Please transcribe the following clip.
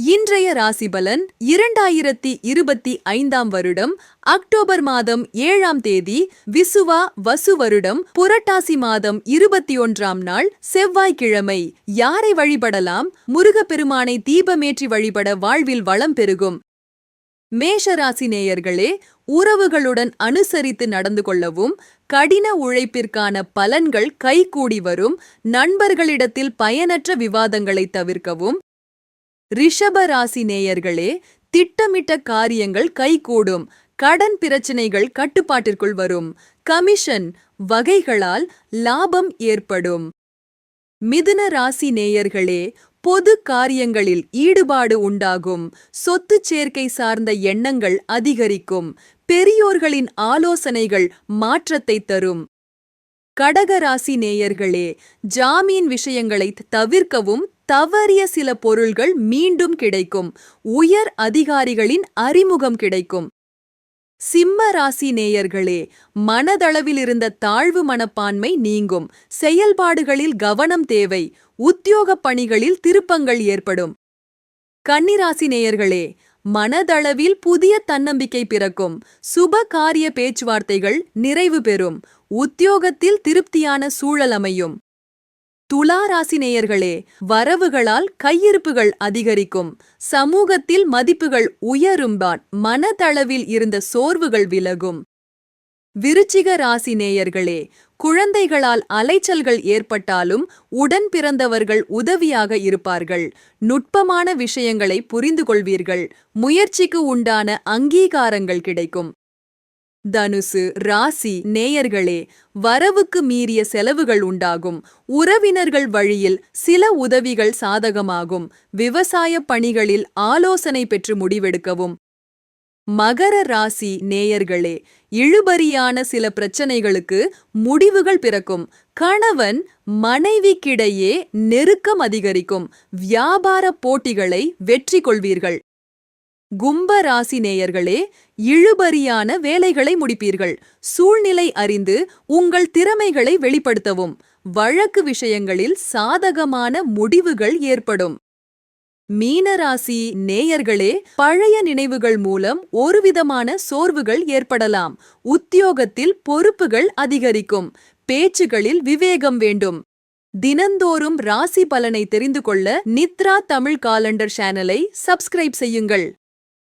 இன்றைய ராசிபலன் இரண்டாயிரத்தி இருபத்தி ஐந்தாம் வருடம் அக்டோபர் மாதம் ஏழாம் தேதி விசுவா வசு வருடம் புரட்டாசி மாதம் இருபத்தி ஒன்றாம் நாள் செவ்வாய்க்கிழமை. யாரை வழிபடலாம்? முருகப்பெருமானை தீபமேற்றி வழிபட வாழ்வில் வளம் பெருகும். மேஷராசி நேயர்களே உறவுகளுடன் அனுசரித்து நடந்து கொள்ளவும் கடின உழைப்பிற்கான பலன்கள் கைகூடி வரும் நண்பர்களிடத்தில் பயனற்ற விவாதங்களை தவிர்க்கவும் ரிஷப ராசி நேயர்களே திட்டமிட்ட காரியங்கள் கைகூடும். கடன் பிரச்சனைகள் கட்டுப்பாட்டிற்குள் வரும். கமிஷன் வகைகளால் லாபம் ஏற்படும். மிதுன ராசி நேயர்களே பொது காரியங்களில் ஈடுபாடு உண்டாகும். சொத்து சேர்க்கை சார்ந்த எண்ணங்கள் அதிகரிக்கும். பெரியோர்களின் ஆலோசனைகள் மாற்றத்தை தரும். கடகராசி நேயர்களே ஜாமீன் விஷயங்களை தவிர்க்கவும் தவறிய சில பொருள்கள் மீண்டும் கிடைக்கும். உயர் அதிகாரிகளின் அறிமுகம் கிடைக்கும். சிம்ம ராசி நேயர்களே மனதளவில் இருந்த தாழ்வு மனப்பான்மை நீங்கும். செயல்பாடுகளில் கவனம் தேவை. உத்தியோகப் பணிகளில் திருப்பங்கள் ஏற்படும். கன்னிராசி நேயர்களே மனதளவில் புதிய தன்னம்பிக்கை பிறக்கும். சுப காரிய பேச்சுவார்த்தைகள் நிறைவு பெறும். உத்தியோகத்தில் திருப்தியான சூழல் அமையும். துலா ராசி நேயர்களே வரவுகளால் கையிருப்புகள் அதிகரிக்கும். சமூகத்தில் மதிப்புகள் உயரும்பான். மனதளவில் இருந்த சோர்வுகள் விலகும். விருச்சிக ராசி நேயர்களே குழந்தைகளால் அலைச்சல்கள் ஏற்பட்டாலும் உடன் பிறந்தவர்கள் உதவியாக இருப்பார்கள். நுட்பமான விஷயங்களை புரிந்து கொள்வீர்கள் முயற்சிக்கு உண்டான அங்கீகாரங்கள் கிடைக்கும். தனுசு ராசி நேயர்களே வரவுக்கு மீறிய செலவுகள் உண்டாகும். உறவினர்கள் வழியில் சில உதவிகள் சாதகமாகும். விவசாய பணிகளில் ஆலோசனை பெற்று முடிவெடுக்கவும். மகர ராசி நேயர்களே இழுபறியான சில பிரச்சனைகளுக்கு முடிவுகள் பிறக்கும். கணவன் மனைவிக்கிடையே நெருக்கம் அதிகரிக்கும். வியாபார போட்டிகளை வெற்றி கொள்வீர்கள் கும்ப ராசி நேயர்களே இழுபறியான வேலைகளை முடிப்பீர்கள். சூழ்நிலை அறிந்து உங்கள் திறமைகளை வெளிப்படுத்தவும். வழக்கு விஷயங்களில் சாதகமான முடிவுகள் ஏற்படும். மீனராசி நேயர்களே பழைய நினைவுகள் மூலம் ஒருவிதமான சோர்வுகள் ஏற்படலாம். உத்தியோகத்தில் பொறுப்புகள் அதிகரிக்கும். பேச்சுகளில் விவேகம் வேண்டும். தினந்தோறும் ராசி பலனை தெரிந்து கொள்ள நித்ரா தமிழ் காலண்டர் சேனலை சப்ஸ்கிரைப் செய்யுங்கள்.